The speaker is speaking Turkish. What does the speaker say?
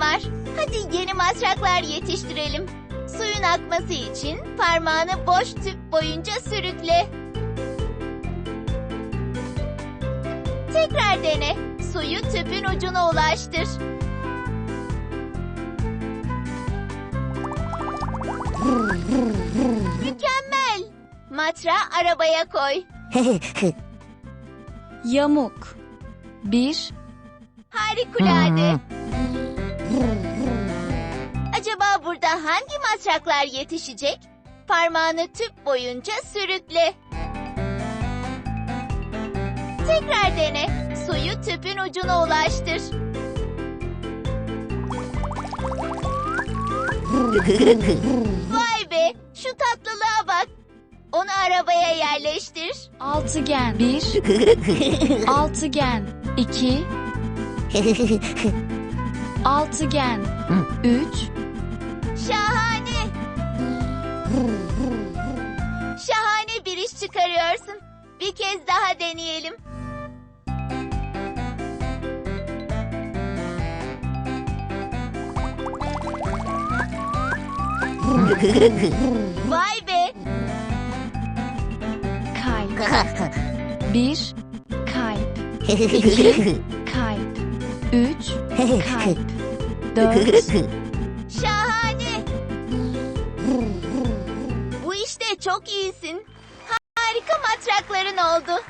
var. Hadi yeni matraklar yetiştirelim. Suyun akması için parmağını boş tüp boyunca sürükle. Tekrar dene. Suyu tüpün ucuna ulaştır. Mükemmel. Matrağı arabaya koy. Yamuk. 1, Harikulade. Burada hangi matraklar yetişecek? Parmağını tüp boyunca sürükle. Tekrar dene. Suyu tüpün ucuna ulaştır. Vay be, şu tatlılığa bak. Onu arabaya yerleştir. altıgen. 1, altıgen. 2, altıgen. 3, Şahane. Şahane bir iş çıkarıyorsun. Bir kez daha deneyelim. Vay be. kalp. 1, kalp. 2, kalp. 3, kalp. 4, Şahane. Bu işte çok iyisin. Harika matrakların oldu.